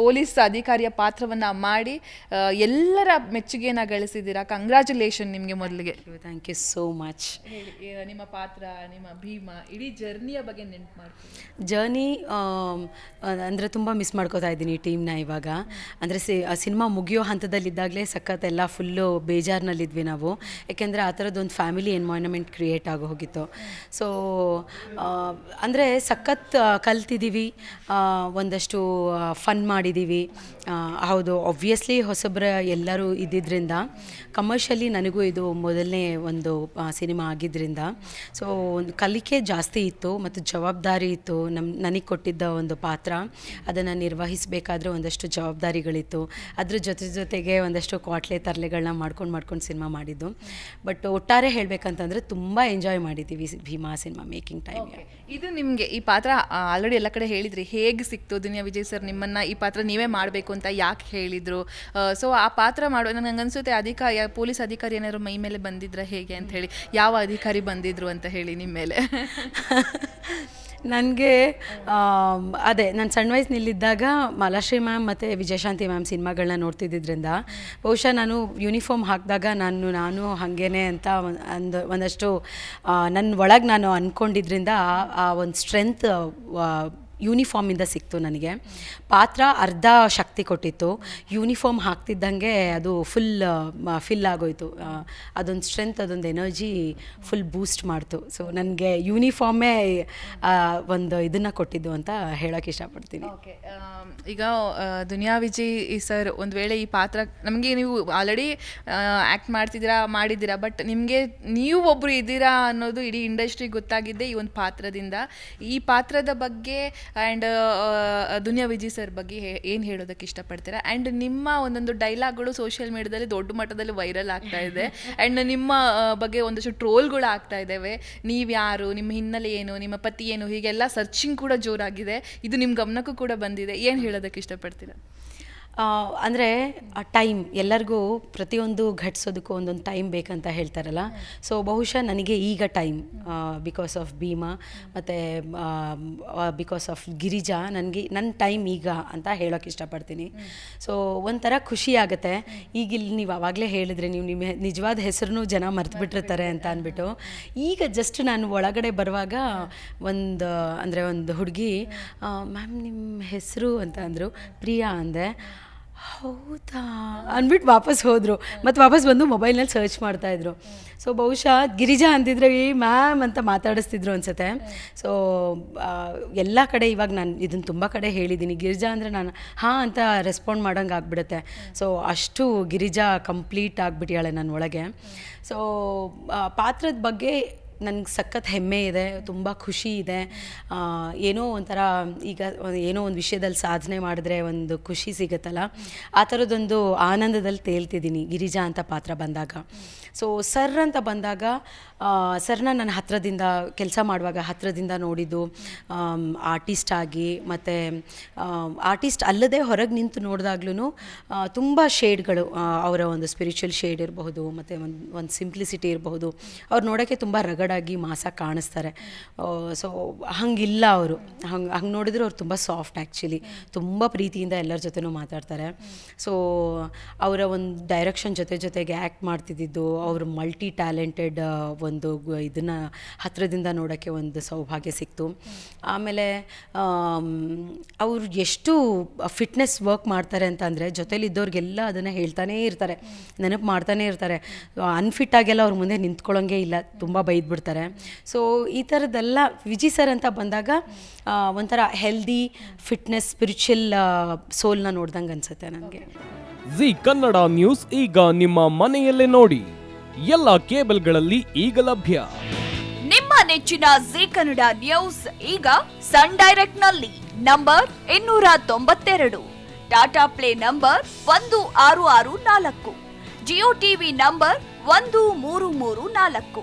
Police ಅಧಿಕಾರಿಯ ಪಾತ್ರವನ್ನ ಮಾಡಿ ಎಲ್ಲರ ಮೆಚ್ಚುಗೆಯನ್ನ ಗಳಿಸಿದ್ದೀರಾ? ಕಂಗ್ರ್ಯಾಚುಲೇಷನ್ ನಿಮಗೆ ಮೊದಲಿಗೆ. ಥ್ಯಾಂಕ್ ಯು ಸೋ ಮಚ್ ನಿಮ್ಮ ಪಾತ್ರ ನಿಮ್ಮ ಭೀಮ ಇಡೀ ಜರ್ನಿಯ ಬಗ್ಗೆ ನೆನ್ಪು ಮಾಡಿ ಜರ್ನಿ ಅಂದರೆ ತುಂಬ ಮಿಸ್ ಮಾಡ್ಕೋತಾ ಇದ್ದೀನಿ ಈ ಟೀಮ್ನ ಇವಾಗ. ಅಂದರೆ ಸಿ ಸಿನಿಮಾ ಮುಗಿಯೋ ಹಂತದಲ್ಲಿದ್ದಾಗಲೇ ಸಖತ್ ಎಲ್ಲ ಫುಲ್ಲು ಬೇಜಾರಿನಲ್ಲಿದ್ವಿ ನಾವು. ಯಾಕೆಂದರೆ ಆ ಥರದ್ದೊಂದು ಫ್ಯಾಮಿಲಿ ಎನ್ವೈರ್ಮೆಂಟ್ ಕ್ರಿಯೇಟ್ ಆಗೋ ಹೋಗಿತ್ತು. ಸೊ ಅಂದರೆ ಸಖತ್ ಕಲ್ತಿದ್ದೀವಿ ಒಂದಷ್ಟು ಫನ್ ಮಾಡಿದ್ದೀವಿ. ಹೌದು ಒಬ್ವಿಯಸ್ಲಿ ಹೊಸಬ್ರ ಎಲ್ಲರೂ ಇದ್ದಿದ್ದರಿಂದ ಕಮರ್ಷಿಯಲಿ ನನಗೂ ಇದು ಮೊದಲನೇ ಒಂದು ಸಿನಿಮಾ ಆಗಿದ್ದರಿಂದ ಸೊ ಒಂದು ಕಲಿಕೆ ಜಾಸ್ತಿ ಇತ್ತು ಮತ್ತು ಜವಾಬ್ದಾರಿ ಇತ್ತು ನಮ್ಮ ನನಗೆ ಕೊಟ್ಟಿದ್ದ ಒಂದು ಪಾತ್ರ. ಅದನ್ನು ನಿರ್ವಹಿಸಬೇಕಾದ್ರೆ ಒಂದಷ್ಟು ಜವಾಬ್ದಾರಿಗಳಿತ್ತು. ಅದ್ರ ಜೊತೆ ಜೊತೆಗೆ ಒಂದಷ್ಟು ಕ್ವಾಟ್ಲೆ ತರಲೆಗಳನ್ನ ಮಾಡ್ಕೊಂಡು ಮಾಡ್ಕೊಂಡು ಸಿನಿಮಾ ಮಾಡಿದ್ದು. ಬಟ್ ಒಟ್ಟಾರೆ ಹೇಳಬೇಕಂತಂದರೆ ತುಂಬ ಎಂಜಾಯ್ ಮಾಡಿದ್ದೀವಿ ಭೀಮಾ ಸಿನಿಮಾ ಮೇಕಿಂಗ್ ಟೈಮ್ ಇದು ನಿಮಗೆ ಈ ಪಾತ್ರ ಆಲ್ರೆಡಿ ಎಲ್ಲ ಕಡೆ ಹೇಳಿದ್ರಿ. ಹೇಗೆ ಸಿಕ್ತು ದುನಿಯಾ ವಿಜಯ್ ಸರ್ ನಿಮ್ಮನ್ನ ಈ ಪಾತ್ರ ನೀವೇ ಮಾಡಬೇಕು ಅಂತ ಯಾಕೆ ಹೇಳಿದ್ರು? ಸೊ ಆ ಪಾತ್ರ ಮಾಡೋ ನನಗೆ ಅನ್ಸುತ್ತೆ ಅಧಿಕಾರಿ ಪೊಲೀಸ್ ಅಧಿಕಾರಿ ಏನಾದ್ರು ಮೈ ಮೇಲೆ ಬಂದಿದ್ರ ಹೇಗೆ ಅಂತ ಹೇಳಿ. ಯಾವ ಅಧಿಕಾರಿ ಬಂದಿದ್ರು ಅಂತ ಹೇಳಿ ನಿಮ್ಮ ಮೇಲೆ. ನನಗೆ ಅದೇ, ನಾನು ಸಣ್ಣ ವಯಸ್ಸಿನಲ್ಲಿದ್ದಾಗ ಮಾಲಾಶ್ರೀ ಮ್ಯಾಮ್ ಮತ್ತು ವಿಜಯಶಾಂತಿ ಮ್ಯಾಮ್ ಸಿನಿಮಾಗಳನ್ನ ನೋಡ್ತಿದ್ದಿದ್ರಿಂದ. ಬಹುಶಃ ನಾನು ಯೂನಿಫಾರ್ಮ್ ಹಾಕಿದಾಗ ನಾನು ನಾನು ಹಾಗೇನೆ ಅಂತ ಒಂದ್- ಒಂದು ಒಂದಷ್ಟು ನನ್ನ ಒಳಗೆ ನಾನು ಅಂದ್ಕೊಂಡಿದ್ರಿಂದ ಆ ಒಂದು ಸ್ಟ್ರೆಂತ್ ಯೂನಿಫಾರ್ಮಿಂದ ಸಿಕ್ತು ನನಗೆ. ಪಾತ್ರ ಅರ್ಧ ಶಕ್ತಿ ಕೊಟ್ಟಿತ್ತು. ಯೂನಿಫಾರ್ಮ್ ಹಾಕ್ತಿದ್ದಂಗೆ ಅದು ಫುಲ್ ಫಿಲ್ ಆಗೋಯ್ತು. ಅದೊಂದು ಸ್ಟ್ರೆಂತ್ ಅದೊಂದು ಎನರ್ಜಿ ಫುಲ್ ಬೂಸ್ಟ್ ಮಾಡ್ತು. ಸೊ ನನಗೆ ಯೂನಿಫಾರ್ಮೇ ಒಂದು ಇದನ್ನು ಕೊಟ್ಟಿದ್ದು ಅಂತ ಹೇಳೋಕೆ ಇಷ್ಟಪಡ್ತೀನಿ. ಈಗ ದುನಿಯಾ ವಿಜಿ ಸರ್, ಒಂದು ವೇಳೆ ಈ ಪಾತ್ರ, ನಮಗೆ ನೀವು ಆಲ್ರೆಡಿ ಆ್ಯಕ್ಟ್ ಮಾಡ್ತಿದ್ದೀರಾ, ಮಾಡಿದ್ದೀರಾ ಬಟ್ ನಿಮಗೆ ನೀವು ಒಬ್ಬರು ಇದ್ದೀರಾ ಅನ್ನೋದು ಇಡೀ ಇಂಡಸ್ಟ್ರಿ ಗೊತ್ತಾಗಿದ್ದೆ ಈ ಒಂದು ಪಾತ್ರದಿಂದ. ಈ ಪಾತ್ರದ ಬಗ್ಗೆ ಆ್ಯಂಡ್ ದುನಿಯಾ ವಿಜಯ್ ಸರ್ ಬಗ್ಗೆ ಏನು ಹೇಳೋದಕ್ಕೆ ಇಷ್ಟಪಡ್ತೀರಾ? ಆ್ಯಂಡ್ ನಿಮ್ಮ ಒಂದೊಂದು ಡೈಲಾಗ್ಗಳು ಸೋಷಿಯಲ್ ಮೀಡಿಯಾದಲ್ಲಿ ದೊಡ್ಡ ಮಟ್ಟದಲ್ಲಿ ವೈರಲ್ ಆಗ್ತಾ ಇದೆ. ಆ್ಯಂಡ್ ನಿಮ್ಮ ಆ, ಬಗ್ಗೆ ಒಂದಷ್ಟು ಟ್ರೋಲ್ಗಳು ಆಗ್ತಾ ಇದ್ದಾವೆ ನೀವು ಯಾರು ನಿಮ್ಮ ಹಿನ್ನೆಲೆ ಏನು ನಿಮ್ಮ ಪತಿ ಏನು ಹೀಗೆಲ್ಲ ಸರ್ಚಿಂಗ್ ಕೂಡ ಜೋರಾಗಿದೆ. ಇದು ನಿಮ್ಮ ಗಮನಕ್ಕೂ ಕೂಡ ಬಂದಿದೆ. ಏನು ಹೇಳೋದಕ್ಕೆ ಇಷ್ಟಪಡ್ತೀರಾ? ಅಂದರೆ ಆ ಟೈಮ್ ಎಲ್ಲರಿಗೂ ಪ್ರತಿಯೊಂದು ಘಟಿಸೋದಕ್ಕೂ ಒಂದೊಂದು ಟೈಮ್ ಬೇಕಂತ ಹೇಳ್ತಾರಲ್ಲ. ಸೊ ಬಹುಶಃ ನನಗೆ ಈಗ ಟೈಮ್ ಬಿಕಾಸ್ ಆಫ್ ಭೀಮಾ, ಮತ್ತು ಬಿಕಾಸ್ ಆಫ್ ಗಿರಿಜಾ, ನನಗೆ ನನ್ನ ಟೈಮ್ ಈಗ ಅಂತ ಹೇಳೋಕ್ಕೆ ಇಷ್ಟಪಡ್ತೀನಿ. ಸೊ ಒಂಥರ ಖುಷಿ ಆಗುತ್ತೆ. ಈಗ ಇಲ್ಲಿ ನೀವು ಆವಾಗಲೇ ಹೇಳಿದ್ರೆ ನೀವು ನಿಮ್ಮ ನಿಜವಾದ ಹೆಸರನ್ನು ಜನ ಮರ್ತು ಬಿಟ್ಟಿರ್ತಾರೆ ಅಂತ ಅಂದ್ಬಿಟ್ಟು. ಈಗ ಜಸ್ಟ್ ನಾನು ಒಳಗಡೆ ಬರುವಾಗ ಒಂದು, ಅಂದರೆ ಒಂದು ಹುಡುಗಿ ಮ್ಯಾಮ್ ನಿಮ್ಮ ಹೆಸರು ಅಂತ ಅಂದರು. ಪ್ರಿಯಾ ಅಂದೆ. ಹೌದಾ? ಅಂದ್ಬಿಟ್ಟು ವಾಪಸ್ ಹೋದರು. ಮತ್ತು ವಾಪಸ್ ಬಂದು ಮೊಬೈಲ್ನಲ್ಲಿ ಸರ್ಚ್ ಮಾಡ್ತಾಯಿದ್ರು ಸೊ ಬಹುಶಃ ಗಿರಿಜಾ ಅಂತಿದ್ರೆ ಈ ಮ್ಯಾಮ್ ಅಂತ ಮಾತಾಡಿಸ್ತಿದ್ರು ಅನ್ಸುತ್ತೆ. ಸೊ ಎಲ್ಲ ಕಡೆ ಇವಾಗ ನಾನು ಇದನ್ನು ತುಂಬ ಕಡೆ ಹೇಳಿದ್ದೀನಿ ಗಿರಿಜಾ ಅಂದರೆ ನಾನು ಹಾಂ ಅಂತ ರೆಸ್ಪಾಂಡ್ ಮಾಡೋಂಗೆ ಆಗ್ಬಿಡುತ್ತೆ. ಸೊ ಅಷ್ಟು ಗಿರಿಜಾ ಕಂಪ್ಲೀಟ್ ಆಗಿಬಿಟ್ಟಿಯಾಳೆ ನನ್ನ ಒಳಗೆ. ಸೊ ಪಾತ್ರದ ಬಗ್ಗೆ ನನಗೆ ಸಖತ್ ಹೆಮ್ಮೆ ಇದೆ, ತುಂಬ ಖುಷಿ ಇದೆ. ಏನೋ ಒಂಥರ ಈಗ ಏನೋ ಒಂದು ವಿಷಯದಲ್ಲಿ ಸಾಧನೆ ಮಾಡಿದ್ರೆ ಒಂದು ಖುಷಿ ಸಿಗುತ್ತಲ್ಲ? ಆ ಥರದ್ದೊಂದು ಆನಂದದಲ್ಲಿ ತೇಲ್ತಿದ್ದೀನಿ ಗಿರಿಜಾ ಅಂತ ಪಾತ್ರ ಬಂದಾಗ. ಸೊ ಸರ್ ಅಂತ ಬಂದಾಗ ಸರ್ನ ನಾನು ಹತ್ರದಿಂದ, ಕೆಲಸ ಮಾಡುವಾಗ ಹತ್ರದಿಂದ ನೋಡಿದ್ದು ಆರ್ಟಿಸ್ಟ್ ಆಗಿ, ಮತ್ತು ಆರ್ಟಿಸ್ಟ್ ಅಲ್ಲದೆ ಹೊರಗೆ ನಿಂತು ನೋಡಿದಾಗ್ಲೂ ತುಂಬ ಶೇಡ್ಗಳು ಅವರ ಒಂದು ಸ್ಪಿರಿಚುವಲ್ ಶೇಡ್ ಇರಬಹುದು, ಮತ್ತು ಒಂದು ಒಂದು ಸಿಂಪ್ಲಿಸಿಟಿ ಇರಬಹುದು. ಅವ್ರು ನೋಡೋಕ್ಕೆ ತುಂಬ ರಗಡಾಗಿ ಮಾಸ ಕಾಣಿಸ್ತಾರೆ. ಸೊ ಹಂಗಿಲ್ಲ ಅವರು. ಹಂಗೆ ಹಂಗೆ ನೋಡಿದ್ರೆ ಅವ್ರು ತುಂಬ ಸಾಫ್ಟ್ ಆ್ಯಕ್ಚುಲಿ ತುಂಬ ಪ್ರೀತಿಯಿಂದ ಎಲ್ಲರ ಜೊತೆನೂ ಮಾತಾಡ್ತಾರೆ. ಸೊ ಅವರ ಒಂದು ಡೈರೆಕ್ಷನ್ ಜೊತೆ ಜೊತೆಗೆ ಆ್ಯಕ್ಟ್ ಮಾಡ್ತಿದ್ದಿದ್ದು, ಅವರು ಮಲ್ಟಿ ಟ್ಯಾಲೆಂಟೆಡ್ ಒಂದು ಇದನ್ನು ಹತ್ತಿರದಿಂದ ನೋಡೋಕ್ಕೆ ಒಂದು ಸೌಭಾಗ್ಯ ಸಿಕ್ತು. ಆಮೇಲೆ ಅವರು ಎಷ್ಟು ಫಿಟ್ನೆಸ್ ವರ್ಕ್ ಮಾಡ್ತಾರೆ ಅಂತ ಅಂದರೆ ಜೊತೇಲಿದ್ದವ್ರಿಗೆಲ್ಲ ಅದನ್ನು ಹೇಳ್ತಾನೇ ಇರ್ತಾರೆ. ನೆನಪು ಮಾಡ್ತಾನೆ ಇರ್ತಾರೆ. ಅನ್ಫಿಟ್ ಆಗೆಲ್ಲ ಅವ್ರ ಮುಂದೆ ನಿಂತ್ಕೊಳ್ಳೋಂಗೆ ಇಲ್ಲ. ತುಂಬ ಬೈದ್ಬಿಡ್ತಾರೆ. ಸೊ ಈ ಥರದ್ದೆಲ್ಲ ವಿಜಿ ಸರ್ ಅಂತ ಬಂದಾಗ ಒಂಥರ ಹೆಲ್ದಿ ಫಿಟ್ನೆಸ್ ಸ್ಪಿರಿಚುವಲ್ ಸೋಲ್ನ ನೋಡ್ದಂಗೆ ಅನ್ಸುತ್ತೆ ನನಗೆ. ಜಿ ಕನ್ನಡ ನ್ಯೂಸ್ ಈಗ ನಿಮ್ಮ ಮನೆಯಲ್ಲೇ ನೋಡಿ. ಎಲ್ಲ ಕೇಬಲ್ಗಳಲ್ಲಿ ಈಗ ಲಭ್ಯ. ನಿಮ್ಮ ನೆಚ್ಚಿನ ಜಿ ಕನ್ನಡ ನ್ಯೂಸ್ ಈಗ ಸನ್ ಡೈರೆಕ್ಟ್ನಲ್ಲಿ ನಂಬರ್ ಇನ್ನೂರ ತೊಂಬತ್ತೆರಡು. ಟಾಟಾ ಪ್ಲೇ ನಂಬರ್ ಒಂದು ಆರು ಆರು ನಾಲ್ಕು. ಜಿಯೋ ಟಿವಿ ನಂಬರ್ ಒಂದು ಮೂರು ಮೂರು ನಾಲ್ಕು.